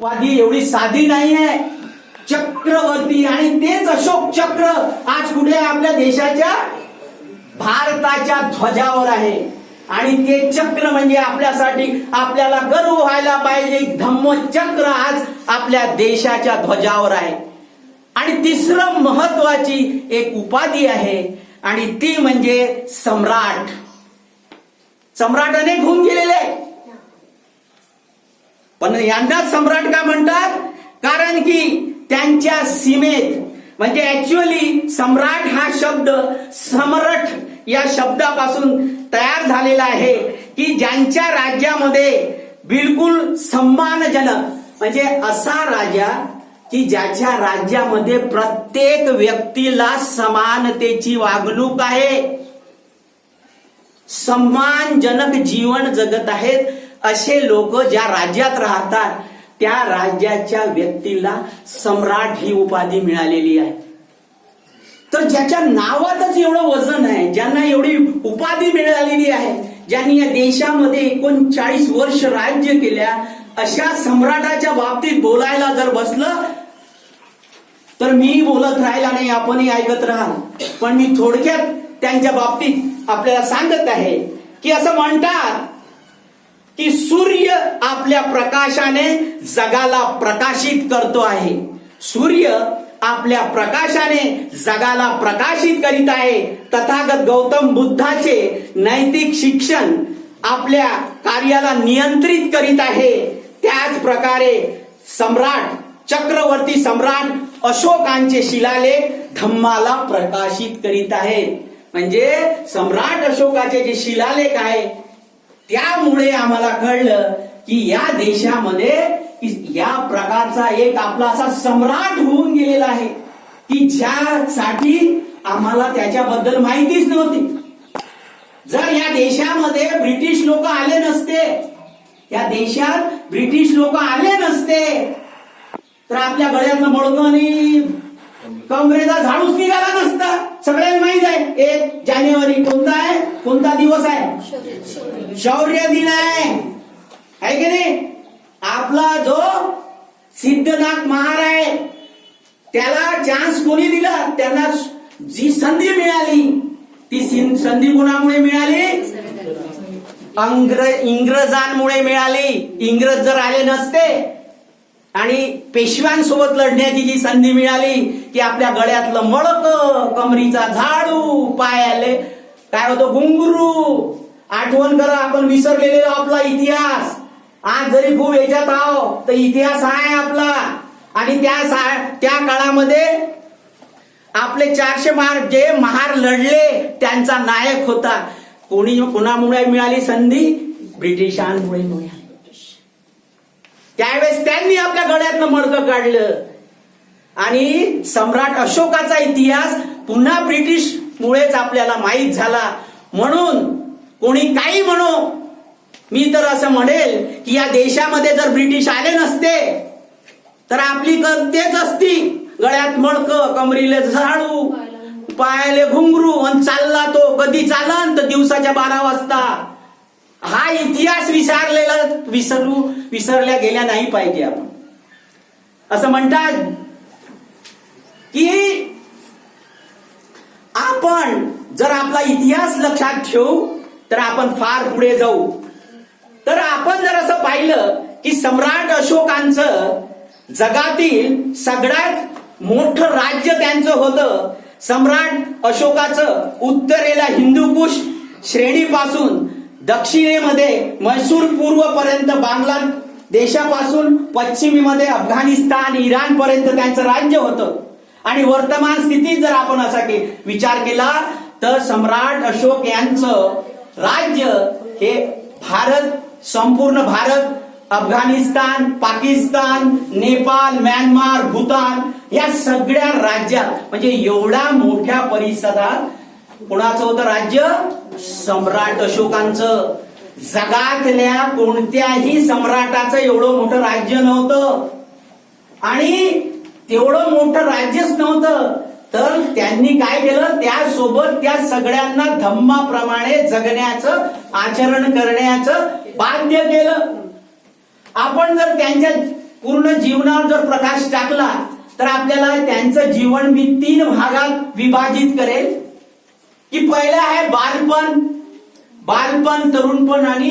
वादी एवढी साधी नाही आहे. चक्रवर्ती आणि तेच अशोक चक्र आज कुठे आपल्या देशाच्या भारताच्या ध्वजावर आहे. आणि ते चक्र म्हणजे आपल्यासाठी आपल्याला गर्व व्हायला पाहिजे. धम्मचक्र आज आपल्या देशाच्या ध्वजावर आहे. आणि तिसरं महत्वाची एक उपाधी आहे. आणि ती म्हणजे सम्राट. सम्राट अनेक होऊन गेलेले. पण यांना सम्राट का म्हणतात? कारण की त्यांच्या सीमेत म्हणजे ऍक्च्युअली सम्राट हा शब्द सम्राट या शब्दापासून तयार झालेला आहे की ज्यांच्या राज्यामध्ये बिलकुल सम्मानजनक म्हणजे असा राजा की ज्याच्या राज्यामध्ये प्रत्येक व्यक्तीला समानतेची वागणूक आहे. सम्मानजनक जीवन जगत आहेत. असे लोक ज्या राज्यात राहतात त्या राज्याच्या व्यक्तीला सम्राट ही उपाधी मिळालेली आहे. तर ज्याच्या नावातच एवढं वजन आहे ज्यांना एवढी उपाधी मिळालेली आहे ज्यांनी या देशामध्ये एकोणचाळीस वर्ष राज्य केल्या अशा सम्राटाच्या बाबतीत बोलायला जर बसलं तर मी बोलत राहिला नाही आपणही ऐकत राहाल. पण मी थोडक्यात त्यांच्या बाबतीत आपल्याला सांगत आहे की असं म्हणतात की सूर्य आपल्या प्रकाशाने जगाला प्रकाशित करतो आहे. सूर्य आपल्या प्रकाशाने जगाला प्रकाशित करीत आहे. तथागत गौतम बुद्धाचे नैतिक शिक्षण आपल्या कार्याला नियंत्रित करीत आहे. त्याच प्रकारे सम्राट चक्रवर्ती सम्राट अशोकांचे शिलालेख धम्माला प्रकाशित करीत आहे. म्हणजे सम्राट अशोकाचे जे शिलालेख आहे त्यामुळे आम्हाला कळलं की या देशामध्ये या प्रकारचा एक आपला असा सम्राट होऊन गेलेला आहे की ज्यासाठी आम्हाला त्याच्याबद्दल माहितीच नव्हती. जर या देशामध्ये ब्रिटिश लोक आले नसते या देशात ब्रिटिश लोक आले नसते तर आपल्या गळ्यातलं मळकं आणि कमरेचा झाडूच निघाला नसता. सगळ्यांना माहीत आहे एक जानेवारी कोणता आहे कोणता दिवस आहे? शौर्य दिन आहे. है की नाही? आपला जो सिद्धनाथ महार आहे त्याला चान्स कोणी दिला? त्यांना जी संधी मिळाली ती संधी कोणामुळे मिळाली? अंग्र इंग्रजांमुळे मिळाली. इंग्रज जर आले नसते आणि पेशव्यांसोबत लढण्याची जी संधी मिळाली की आपल्या गळ्यातलं मळक कमरीचा झाडू पायाले. काय होतं घुंगरू. आठवण करा आपण विसरलेले आपला इतिहास. आज जरी खूप याच्यात आहो तर इतिहास आहे आपला. आणि त्या सा- त्या काळामध्ये आपले चारशे महार जे महार लढले त्यांचा नायक होता. कोणी कोणामुळे मिळाली संधी? ब्रिटिशांमुळे मिळाली. त्यावेळेस त्यांनी आपल्या गळ्यातनं मडकं काढलं. आणि सम्राट अशोकाचा इतिहास पुन्हा ब्रिटिश मुळेच आपल्याला माहीत झाला. म्हणून कोणी काही म्हणो मी तर असं म्हणेल की या देशामध्ये जर ब्रिटिश आले नसते तर आपली तेच असती. गळ्यात मडकं कमरीले झाडू पायाले घुंगरू. आणि चालला तो कधी चालन तर दिवसाच्या बारा वाजता. हा इतिहास विसरलेला विसरू विसरल्या गेल्या नाही पाहिजे आपण. असं म्हणतात की आपण जर आपला इतिहास लक्षात ठेवू तर आपण फार पुढे जाऊ. तर आपण जर असं पाहिलं की सम्राट अशोकांचं जगातील सगळ्यात मोठं राज्य त्यांचं होतं सम्राट अशोकाचं उत्तरेला हिंदूकुश श्रेणीपासून दक्षिणेमध्ये मैसूर पूर्व पर्यंत बांगला देशापासून पश्चिमेमध्ये अफगाणिस्तान इराण पर्यंत त्यांचं राज्य होतं. आणि वर्तमान स्थितीत जर आपण असा के- विचार केला तर सम्राट अशोक यांचं राज्य हे भारत संपूर्ण भारत अफगाणिस्तान पाकिस्तान नेपाळ म्यानमार भूतान या सगळ्या राज्यात म्हणजे एवढ्या मोठ्या परिसरात कोणाचं होतं राज्य? सम्राट अशोकांचं. जगातल्या कोणत्याही सम्राटाचं एवढं मोठं राज्य नव्हतं. आणि तेवढं मोठं राज्यच नव्हतं. तर त्यांनी काय केलं? त्यासोबत त्या सगळ्यांना धम्माप्रमाणे जगण्याचं आचरण करण्याचं बाध्य केलं. आपण जर त्यांच्या पूर्ण जीवनावर जर प्रकाश टाकला तर आपल्याला त्यांचं जीवन मी तीन भागात विभाजित करेल. की पहिलं आहे बालपण बालपण तरुणपण आणि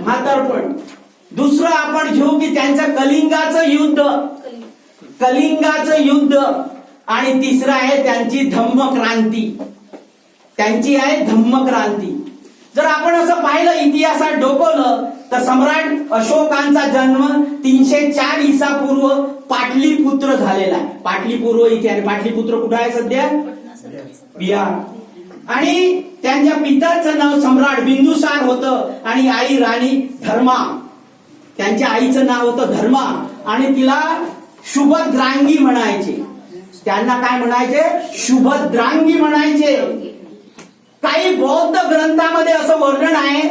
म्हातारपण. दुसरं आपण घेऊ की त्यांचं कलिंगाचं युद्ध. कलिंगाचं युद्ध. आणि तिसरं आहे त्यांची धम्म क्रांती त्यांची आहे धम्म क्रांती जर आपण असं पाहिलं इतिहासात डोकवलं तर सम्राट अशोकांचा जन्म तीनशे चार इसापूर्व पाटलीपुत्र झालेला आहे. पाटलीपूर्व इथे आणि पाटलीपुत्र कुठं आहे सध्या. बिहार. आणि त्यांच्या पित्याचं नाव सम्राट बिंदुसार होतं आणि आई राणी धर्मा. त्यांच्या आईचं नाव होतं धर्मा. आणि तिला शुभद्रांगी म्हणायचे. त्यांना काय म्हणायचे? शुभद्रांगी म्हणायचे. काही बौद्ध ग्रंथामध्ये असं वर्णन आहे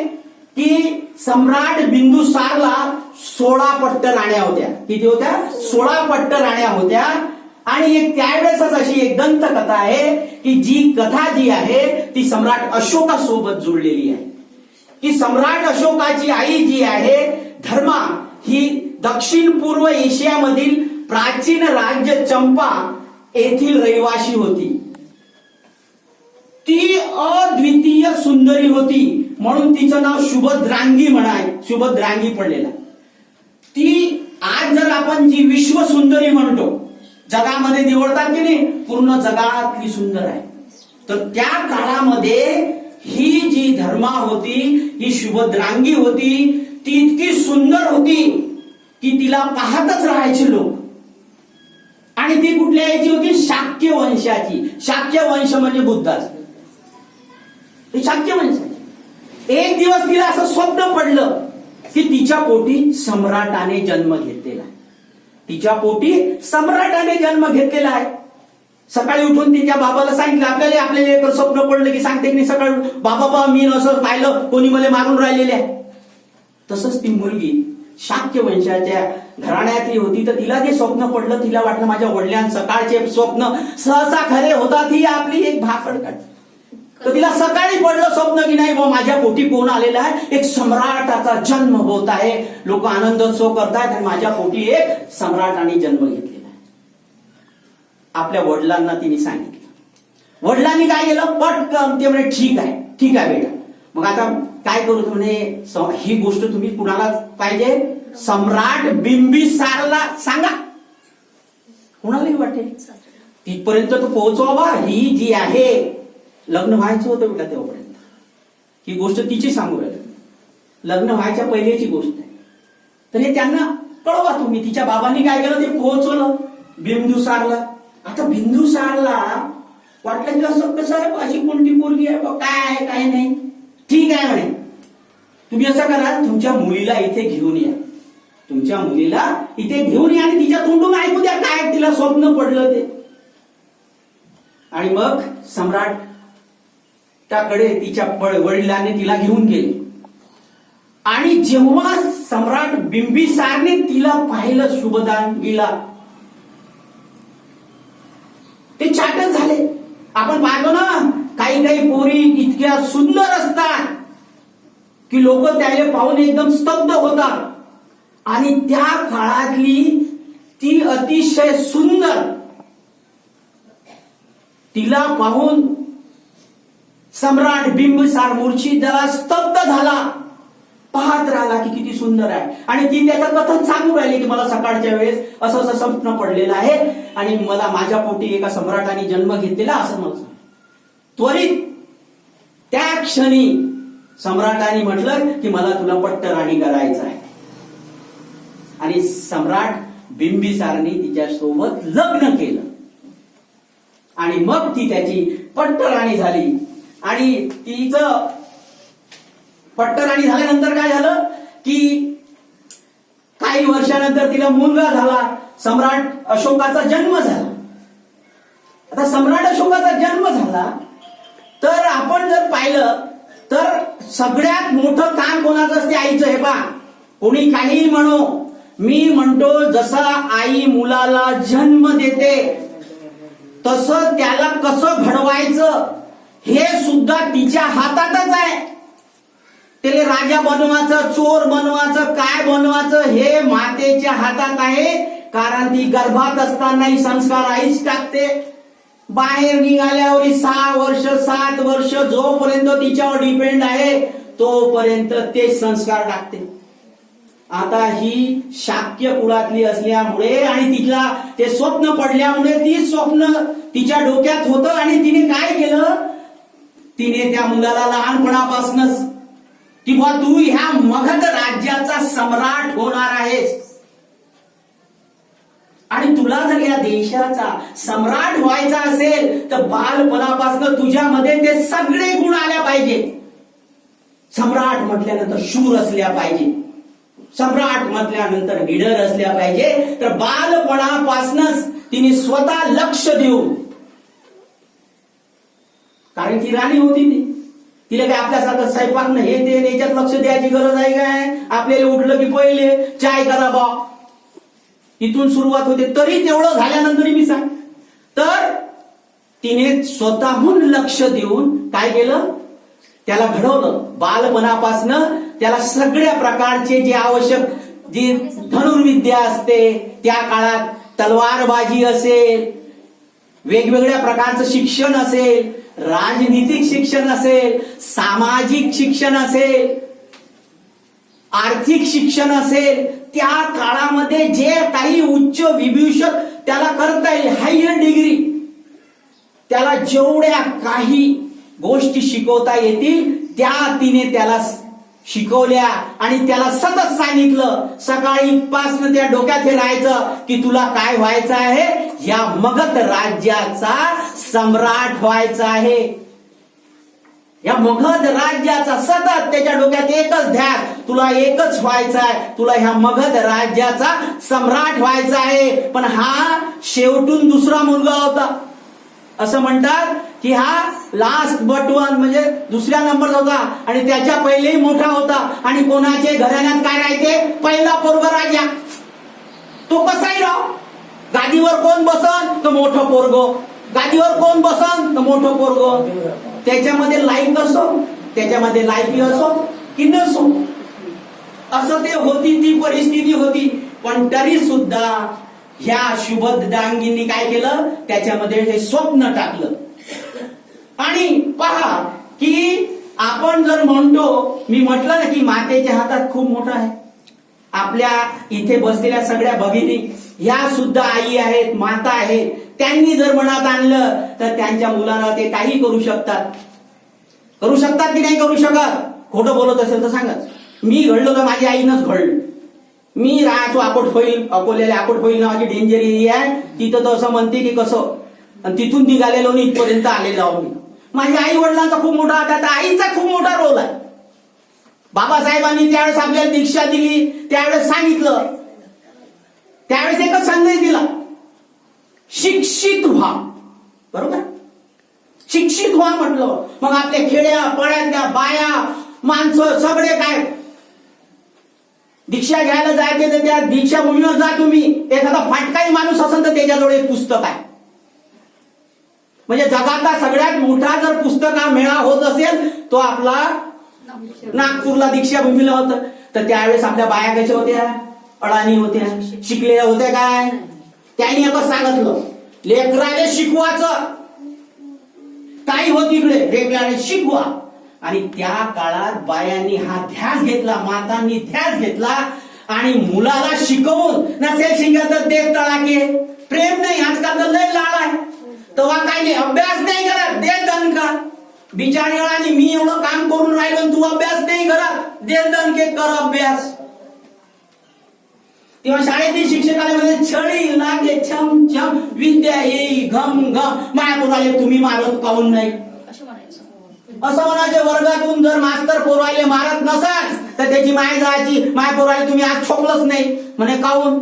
की सम्राट बिंदुसारला सोळा पट्ट राण्या होत्या. किती होत्या? सोळा पट्ट राण्या होत्या. आणि एक त्यावेळेसच अशी एक दंत कथा आहे की जी कथा जी आहे ती सम्राट अशोकासोबत जुळलेली आहे. की सम्राट अशोकाची आई जी आहे धर्मा ही दक्षिण पूर्व एशियामधील प्राचीन राज्य चंपा येथील रहिवाशी होती. ती अद्वितीय सुंदरी होती म्हणून तिचं नाव शुभद्रांगी म्हणाय शुभद्रांगी पडलेला. ती आज जर आपण जी विश्व सुंदरी म्हणतो जगामध्ये निवडतात की नाही पूर्ण जगातली सुंदर आहे. तर त्या काळामध्ये ही जी धर्मा होती ही शुभद्रांगी होती ती इतकी सुंदर होती की तिला पाहतच राहायचे लोक. आणि ती कुठल्या याची होती? शाक्य वंशाची शाक्य वंश म्हणजे बुद्धाच. शाक्य वंशाची एक दिवस तिला असं स्वप्न पडलं की तिच्या पोटी सम्राटाने जन्म घेतलेला आहे. तिच्या पोटी सम्राटाने जन्म घेतलेला आहे. सकाळी उठून तिच्या बाबाला सांगितलं आपल्याला आपल्याला एक स्वप्न पडलं की सांगते की सकाळ बाबा बाबा मी असं पाहिलं कोणी मला मारून राहिलेले आहे. तसंच ती मुलगी शाक्य वंशाच्या घराण्यातली होती. तर तिला ते स्वप्न पडलं तिला वाटलं माझ्या वडिलां सकाळचे स्वप्न सहसा खरे होतात ही आपली एक भाकड काढ तर तिला सकाळी पडलं स्वप्न की नाही बुवा माझ्या पोटी कोण आलेला आहे? एक सम्राटाचा जन्म होत आहे. लोक आनंदोत्सव करतायत आणि माझ्या पोटी एक सम्राटाने जन्म घेतलेला आहे. आपल्या वडिलांना तिने सांगितलं. वडिलांनी काय केलं? पटकन ते म्हणे ठीक आहे ठीक आहे बेटा. मग आता काय करू म्हणे? ही गोष्ट तुम्ही कुणाला पाहिजे? सम्राट बिंबिसारला सांगा. कुणालाही वाटेल. तिथपर्यंत तो पोहोचवा बा. ही जी आहे लग्न व्हायचं होतं बेटा तेव्हापर्यंत. ही गोष्ट तिची सांगू राहिली लग्न व्हायच्या पहिल्याची गोष्ट आहे. तर हे त्यांना कळवा तुम्ही तिच्या बाबांनी काय केलं? ते पोहोचवलं बिंदुसारला आता बिंदुसारला वाटलं की असं कसं आहे? बा, अशी कोणती पोरगी आहे? बा, काय आहे काय नाही? ठीक आहे म्हणे. तुम्ही असं करा तुमच्या मुलीला इथे घेऊन या. तुमच्या मुलीला इथे घेऊन या आणि तिच्या तोंडून ऐकू द्या काय तिला स्वप्न पडलं ते. आणि मग सम्राट त्याकडे तिच्या वडिलांनी तिला घेऊन गेले. आणि जेव्हा सम्राट बिंबिसारने तिला पाहिलं शुभदानगीला ते चाटच झाले. आपण पाहतो ना काही काही पोरी इतक्या सुंदर असतात की लोक त्याला पाहून एकदम स्तब्ध होतात. आणि त्या काळातली ती अतिशय सुंदर तिला पाहून सम्राट बिंबसार मूर्छित झाला स्तब्ध झाला. पाहत राहिला की किती सुंदर आहे. आणि ती त्याचं कथन सांगू राहिली की मला सकाळच्या वेळेस असं असं स्वप्न पडलेलं आहे आणि मला माझ्या पोटी एका सम्राटाने जन्म घेतलेला असं मला त्वरित त्या क्षणी सम्राटाने म्हटलं की मला तुला पट्टराणी करायचं आहे. आणि सम्राट बिंबिसारने तिच्यासोबत लग्न केलं. आणि मग ती त्याची पट्टराणी झाली. आणि तिचं पट्टराणी झाल्यानंतर काय झालं? की काही वर्षानंतर तिला मुलगा झाला. सम्राट अशोकाचा जन्म झाला. आता सम्राट अशोकाचा जन्म झाला. तर आपण जर पाहिलं तर सगळ्यात मोठं काम कोणाचं असते आईचं? हे पा कोणी काहीही म्हणो मी म्हणतो जसा आई मुलाला जन्म देते तसं त्याला कसं घडवायचं? हे सुद्धा तिच्या हातातच आहे. त्याला राजा बनवायचं चोर बनवायचं काय बनवायचं हे मातेच्या हातात आहे. कारण ती गर्भात असतानाही संस्कार आईच टाकते. बाहेर निघाल्यावर सहा वर्ष सात वर्ष जोपर्यंत तिच्यावर डिपेंड आहे तोपर्यंत ते संस्कार टाकते. आता ही शाक्य कुळातली असल्यामुळे आणि तिला ते स्वप्न पडल्यामुळे ती स्वप्न तिच्या डोक्यात होतं आणि तिने काय केलं? तिने त्या मुलाला लहानपणापासूनच किंवा तू ह्या मगध राज्याचा सम्राट होणार आहेस. आणि तुला जर या देशाचा सम्राट व्हायचा असेल तर बालपणापासून तुझ्यामध्ये ते सगळे गुण आल्या पाहिजे. सम्राट म्हटल्यानंतर शूर असल्या पाहिजे. सम्राट म्हटल्यानंतर निडर असल्या पाहिजे. तर बालपणापासूनच तिने स्वतः लक्ष देऊन कारण ती राणी होती ती. तिला काय आपल्यासारखं स्वयंपाक हे ते याच्यात लक्ष द्यायची गरज आहे काय? आपल्याला उठलं की पहिले चाय करा बा. इथून सुरुवात होते. तरी तेवढं झाल्यानंतर मी सांग. तर तिने स्वतःहून लक्ष देऊन काय केलं? त्याला घडवलं. बालपणापासनं त्याला सगळ्या प्रकारचे जे आवश्यक जी धनुर्विद्या असते त्या काळात तलवारबाजी असेल वेगवेगळ्या प्रकारचं शिक्षण असेल राजनीतिक शिक्षण असेल सामाजिक शिक्षण असेल आर्थिक शिक्षण असेल त्या काळामध्ये जे काही उच्च विभूषक त्याला करता येईल हायर डिग्री त्याला जेवढ्या काही गोष्टी शिकवता येतील त्या तिने त्याला शिकवल्या आणि त्याला सतत सांगितलं. सकाळी पासन त्या डोक्यात हे राहायचं की तुला काय व्हायचं आहे? या मगध राज्याचा सम्राट व्हायचा आहे. या मगध राज्याचा सतत त्याच्या डोक्यात एकच ध्यान तुला एकच व्हायचा आहे. तुला ह्या मगध राज्याचा सम्राट व्हायचा आहे. पण हा शेवटून दुसरा मुलगा होता. असं म्हणतात की हा लास्ट बट वन म्हणजे दुसऱ्या नंबर होता आणि त्याच्या पहिलेही मोठा होता. आणि कोणाचे घराण्यात काय राहते पहिला पोरग राजा. तो कसाही राव गादीवर कोण बसन? तर मोठं पोरग. गादीवर कोण बसन? तर मोठं पोरग. त्याच्यामध्ये लाईक असो त्याच्यामध्ये लायकी असो की नसो. असं ते होती ती परिस्थिती होती. पण तरी सुद्धा ह्या शुभदांगींनी काय केलं? त्याच्यामध्ये हे स्वप्न टाकलं. आणि पहा की आपण जर म्हणतो मी म्हटलं ना की मातेच्या हातात खूप मोठं आहे. आपल्या इथे बसलेल्या सगळ्या भगिनी ह्या सुद्धा आई आहेत माता आहेत. त्यांनी जर मनात आणलं तर त्यांच्या मुलाला ते काही करू शकतात. करू शकतात की नाही करू शकत? खोटं बोलत असेल तर सांगत. मी घडलो तर माझ्या आईनंच घडलं. मी राहायचो आकोट होईल अकोल्याला आकोट होईल नावाची डेंजर एरिया आहे. तिथं तर असं म्हणते की कसं? आणि तिथून निघालेलो आणि इथपर्यंत आलेलो आहो मी. माझ्या आई वडिलांचा खूप मोठा हात तर आईचा खूप मोठा रोल आहे. बाबासाहेबांनी त्यावेळेस आपल्याला दीक्षा दिली त्यावेळेस सांगितलं त्यावेळेस एकच संदेश दिला. शिक्षित व्हा. बरोबर? शिक्षित व्हा म्हटलं. मग आपल्या खेड्या पड्यातल्या बाया माणसं सगळे काय? दीक्षा घ्यायला जायचे तर त्या दीक्षा भूमीवर जा तुम्ही. एखादा फाटकाही माणूस असेल तर त्याच्याजवळ एक पुस्तक आहे. म्हणजे जगातला सगळ्यात मोठा जर पुस्तका मेळा होत असेल तो आपला नागपूरला दीक्षा भूमीला होत. तर त्यावेळेस आपल्या बाया कशा होत्या? अडाणी होत्या. शिकलेल्या होत्या काय? त्यांनी एकच सांगितलं लेकराले शिकवायचं. काही होत इकडे वेगळ्याने शिकवा. आणि त्या काळात बायांनी हा ध्यास घेतला मातांनी ध्यास घेतला आणि मुलाला शिकवून नसेल शिंगाचं देख तळाके. प्रेम नाही आजकाल तर लय लाळ आहे. तेव्हा काय नाही अभ्यास नाही करत दे दणका बिचारी आणि मी एवढं काम करून राहिलो तू अभ्यास नाही करत. दे दणके कर अभ्यास. तेव्हा शाळेतील शिक्षकाला म्हणजे छडी लागे छम छम विद्या येई घम घम. माया पोराले तुम्ही मारत काऊन नाही? असं म्हणायचं. वर्गातून जर मास्तर पोरवायले मारत नसाल तर त्याची माय जायची माय पोरवायले तुम्ही आज छोकलंच नाही. म्हणे काऊन?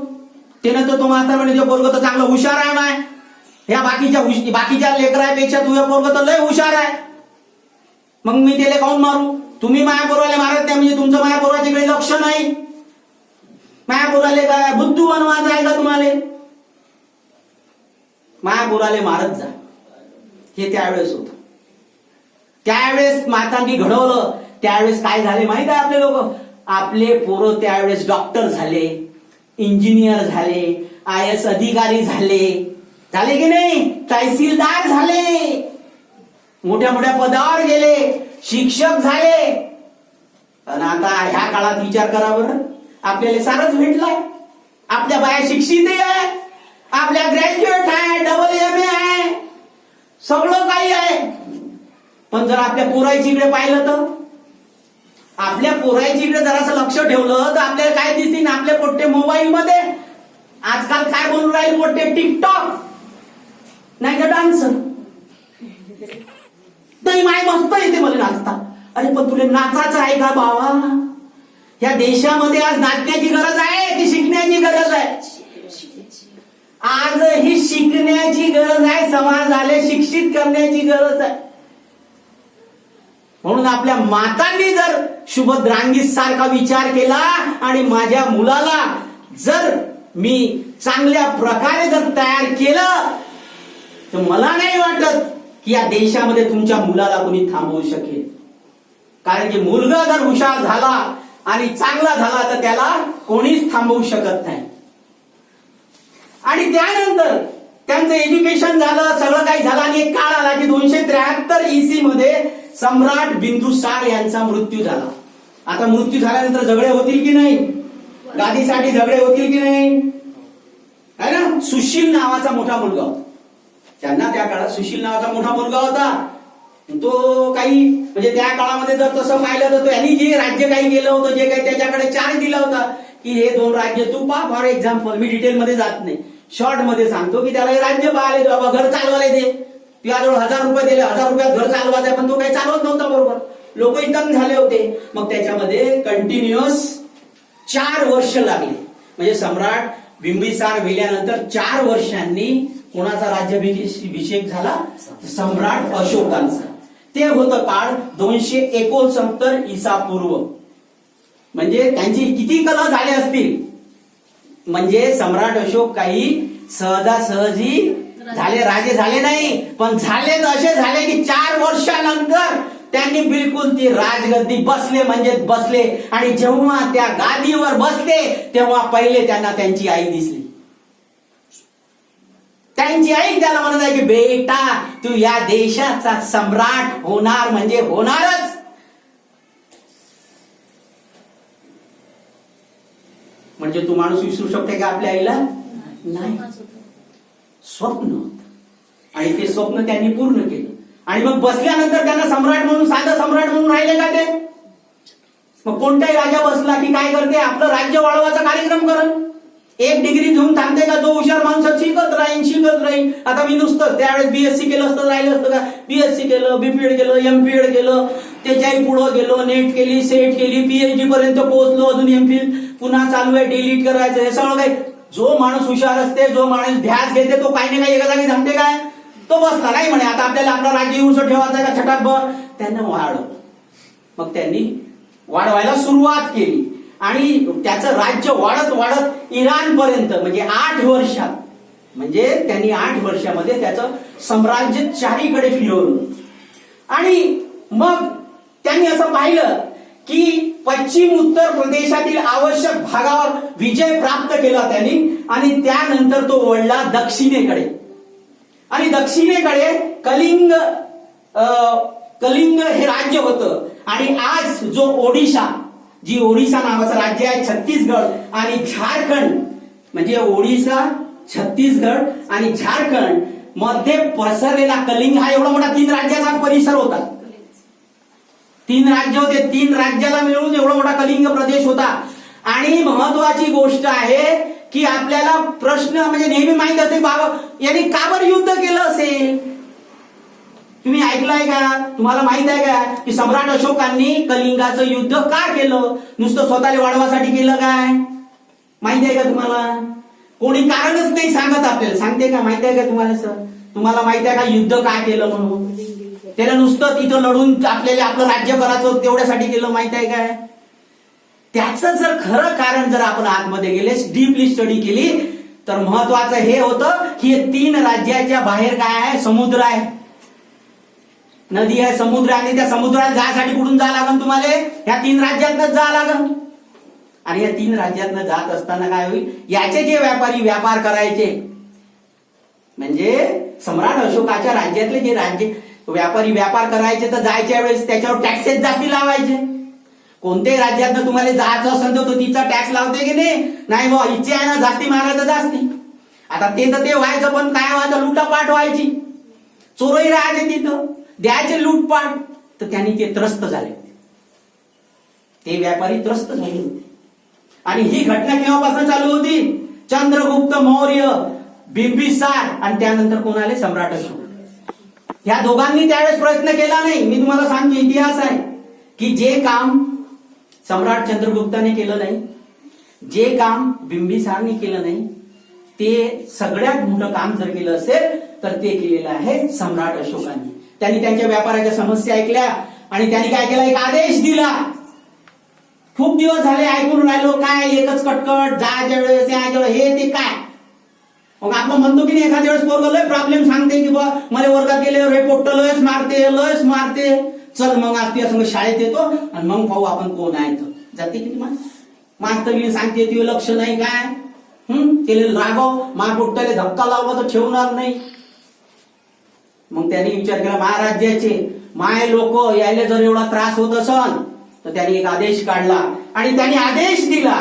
त्यानं तर तो मास्तर म्हणे ते पोरग तर चांगलं हुशार आहे माय. ह्या बाकीच्या बाकीच्या लेकरापेक्षा तुझं पोरग तर लय हुशार आहे. मग मी त्याला काऊन मारू? तुम्ही माया पोरवाले मारत नाही म्हणजे तुमचं माया काही लक्ष नाही. माया पोराले काय बुद्धू बनवायचं आहे का तुम्हाला? माया पोराले मारत जा. हे त्यावेळेस होत. त्यावेळेस मातांनी घडवलं. त्यावेळेस काय झाले माहीत आहे आपले लोक? आपले पोरं त्यावेळेस डॉक्टर झाले इंजिनियर झाले आय एस अधिकारी झाले. झाले की नाही? तहसीलदार झाले. मोठ्या मोठ्या पदावर गेले. शिक्षक झाले. आणि आता ह्या काळात विचार करा बरं. आपल्याला सारच भेटलाय. आपल्या बाया शिक्षित आहे. आपल्या ग्रॅज्युएट आहे डबल एम ए आहे. सगळं काही आहे. पण जर आपल्या पोरायची इकडे पाहिलं तर? आपल्या पोरायची इकडे जरासं लक्ष ठेवलं तर आपल्याला काय दिसतील? आपले पोट्टे मोबाईल मध्ये. आजकाल काय बोलून राहील पोट्टे? टिकटॉक नाही का डान्स नाही माय मस्त येते मला नाचता. अरे पण तुला नाचाचं आहे का बाबा? या देशामध्ये आज नाचण्याची गरज आहे की शिकण्याची गरज आहे. आज ही शिकण्याची गरज आहे समाजाला शिक्षित करण्याची गरज आहे. म्हणून आपल्या मातांनी जर शुभद्रांगी सारखा विचार केला आणि माझ्या मुलाला जर मी चांगल्या प्रकारे जर तयार केलं तर मला नाही वाटत की या देशामध्ये तुमच्या मुलाला कोणी थांबवू शकेल. कारण की मुलगा जर हुशार झाला आणि चांगला झाला तर त्याला कोणीच थांबवू शकत नाही. आणि त्यानंतर त्यांचं एज्युकेशन झालं सगळं काही झालं आणि एक काळ आला की दोनशे त्र्याहत्तर इसी मध्ये सम्राट बिंदुसार यांचा मृत्यू झाला. आता मृत्यू झाल्यानंतर झगडे होतील की नाही? गादीसाठी झगडे होतील की नाही? है ना? सुशील नावाचा मोठा मुलगा होता. त्यांना त्या काळात सुशील नावाचा मोठा मुलगा होता. तो काही म्हणजे त्या काळामध्ये जर तसं पाहिलं तर त्यांनी जे राज्य काही केलं होतं जे काही त्याच्याकडे चार्ज दिला होता की हे दोन राज्य तू पा फॉर एक्झाम्पल. मी डिटेल मध्ये जात नाही. शॉर्टमध्ये सांगतो की त्याला हे राज्य पाहिले बाबा घर चालवायला दे त्याजवळ हजार रुपये दिले. हजार रुपयात घर चालवायचं पण तो काही चालवत नव्हता बरोबर. लोक इतम झाले होते. मग त्याच्यामध्ये कंटिन्युअस चार वर्ष लागले. म्हणजे सम्राट बिंबिसार मेल्यानंतर चार वर्षांनी कोणाचा राज्याभिषेक झाला? सम्राट अशोकांचा. ते होतं काळ दोनशे एकोणसत्तर ईसा पूर्व. म्हणजे त्यांची किती कला झाले असतील? म्हणजे सम्राट अशोक काही सहजासहजी झाले राजे झाले नाही पण झाले तर असे झाले की चार वर्षानंतर त्यांनी बिलकुल ती राजगद्दी बसले म्हणजे बसले. आणि जेव्हा त्या गादीवर बसले तेव्हा पहिले त्यांना त्यांची आई दिसली. त्यांची आई त्याला म्हणत आहे की बेटा तू या देशाचा सम्राट होणार म्हणजे होणारच. म्हणजे तू माणूस विसरू शकते का आपल्या आईला? नाही. स्वप्न आणि ते स्वप्न त्यांनी पूर्ण केलं. आणि मग बसल्यानंतर त्यांना सम्राट म्हणून साधं सम्राट म्हणून राहिले का ते? मग कोणताही राजा बसला की काय करते? आपलं राज्य वाढवायचा कार्यक्रम करत. एक डिग्री घेऊन थांबते का जो हुशार माणसं शिकत राहीन शिकत राहीन. आता मी नुसतं त्यावेळेस बीएससी केलं असतं राहिलं असतं का? बीएससी केलं बीपीएड केलं एमपीएड केलं त्याच्याही पुढं गेलो नेट केली सेट केली पीएचडी पर्यंत पोहोचलो अजून एमफिल पुन्हा चालू आहे डिलीट करायचं हे सगळं काही. जो माणूस हुशार असते जो माणूस ध्यास घेते तो काही ना काही एका जागी थांबते काय? तो बसला नाही म्हणे. आता आपल्याला आपला राज्य उंच ठेवायचा का? छटाक भर त्यांना वाढ मग त्यांनी वाढवायला सुरुवात केली. आणि त्याचं राज्य वाढत वाढत इराण पर्यंत म्हणजे आठ वर्षात. म्हणजे त्यांनी आठ वर्षामध्ये त्याचं साम्राज्य चारीकडे फिरवलं. आणि मग त्यांनी असं पाहिलं की पश्चिम उत्तर प्रदेशातील आवश्यक भागावर विजय प्राप्त केला त्यांनी आणि त्यानंतर तो वळला दक्षिणेकडे. आणि दक्षिणेकडे कलिंग अं, कलिंग हे राज्य होतं. आणि आज जो ओडिशा जी ओडिसा नावाचं राज्य आहे छत्तीसगड आणि झारखंड. म्हणजे ओडिसा छत्तीसगड आणि झारखंडमध्ये पसरलेला कलिंग हा एवढा मोठा तीन राज्याचा परिसर होता. तीन राज्य होते. तीन राज्याला मिळून एवढा मोठा कलिंग प्रदेश होता. आणि महत्वाची गोष्ट आहे की आपल्याला प्रश्न म्हणजे नेहमी माहीत असेल बाबा यांनी का बरं युद्ध केलं असेल? तुम्ही ऐकलंय का? तुम्हाला माहीत आहे का? की सम्राट अशोकांनी कलिंगाचं युद्ध का केलं? नुसतं स्वतःला वाढवासाठी केलं काय? माहिती आहे का तुम्हाला? कोणी कारणच नाही सांगत आपल्याला. सांगते का? माहिती आहे का तुम्हाला सर? तुम्हाला माहिती आहे का युद्ध का केलं म्हणून? त्याला नुसतं तिथं लढून आपल्याला आपलं राज्य करायचं तेवढ्यासाठी केलं माहीत आहे काय त्याचं जर खरं कारण जर आपण आतमध्ये गेले डीपली स्टडी केली तर महत्वाचं हे होतं की तीन राज्याच्या बाहेर काय आहे? समुद्र आहे. नदी आहे समुद्र आणि त्या समुद्रात जायसाठी कुठून जा लागन तुम्हाला? ह्या तीन राज्यातनच जा लागन. आणि या तीन राज्यातनं जात असताना काय होईल? याचे जे व्यापारी व्यापार करायचे म्हणजे सम्राट अशोकाच्या राज्यातले जे राज्य व्यापारी व्यापार करायचे तर जायच्या वेळेस त्याच्यावर टॅक्सेस जास्ती लावायचे. कोणत्याही राज्यातनं तुम्हाला जायचं असेल तर तो तिचा टॅक्स लावते की नाही? नाही बा इच्छा आहे ना जास्ती मारायचं जास्ती. आता ते तर ते व्हायचं पण काय व्हायचं? लुटापाट व्हायची. चोरही राहायचे तिथं. द्यायचे लूटपाट तर त्यांनी ते त्रस्त झाले. ते व्यापारी त्रस्त झाले. होते आणि ही घटना केव्हापासून चालू होती? चंद्रगुप्त मौर्य बिंबिसार आणि त्यानंतर कोण आले सम्राट अशोक. ह्या दोघांनी त्यावेळेस प्रयत्न केला नाही. मी तुम्हाला सांगतो इतिहास आहे. की जे काम सम्राट चंद्रगुप्ताने केलं नाही जे काम बिंबिसारने केलं नाही ते सगळ्यात मोठं काम जर केलं असेल तर ते केलेलं आहे सम्राट अशोकांनी. त्यांनी त्यांच्या व्यापाराच्या समस्या ऐकल्या आणि त्यांनी काय केला? एक आदेश दिला. खूप दिवस झाले ऐकून राहिलो काय एकच कटकट जायच्या वेळेस यायच्या वेळेस हे ते काय? मग आपण म्हणतो की नाही एखाद्या वेळेस पोरग लय प्रॉब्लेम सांगते की बा मला वर्गात गेल्यावर हे पोट्ट लयच मारते लयच मारते. चल मग आज तुझ्या संग शाळेत येतो आणि मग पाहू आपण कोण आहे तर जाते की नाही मास्तरीने सांगते ती लक्ष नाही काय? हम्म केले रागव. मार पोट्टाले धक्का लावला तर ठेवणार नाही. मग त्यांनी विचार केला महाराज्याचे माय लोक यायला जर एवढा त्रास होत असन तर त्यांनी एक आदेश काढला आणि त्यांनी आदेश दिला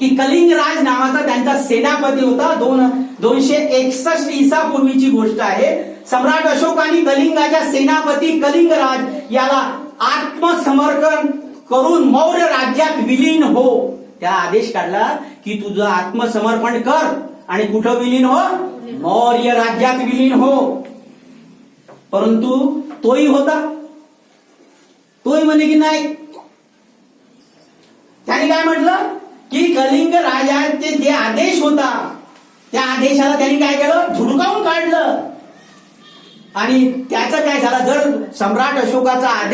की कलिंग राज नावाचा त्यांचा सेनापती होता. दोन दोनशे एकसष्ट ईसा पूर्वीची गोष्ट आहे. सम्राट अशोकाने कलिंगाच्या सेनापती कलिंग राज याला आत्मसमर्पण करून मौर्य राज्यात विलीन हो. त्या आदेश काढला की तुझं आत्मसमर्पण कर. आणि कुठं विलीन हो? मौर्य राज्यात विलीन हो. परंतु तोही होता. तोही म्हणे की नाही? त्याने काय म्हटलं? की कलिंग राजाचे जे आदेश होता त्या आदेशाला त्यांनी काय केलं? झुडकावून काढलं. आणि त्याचं काय झालं? जर सम्राट अशोकाचा आदेश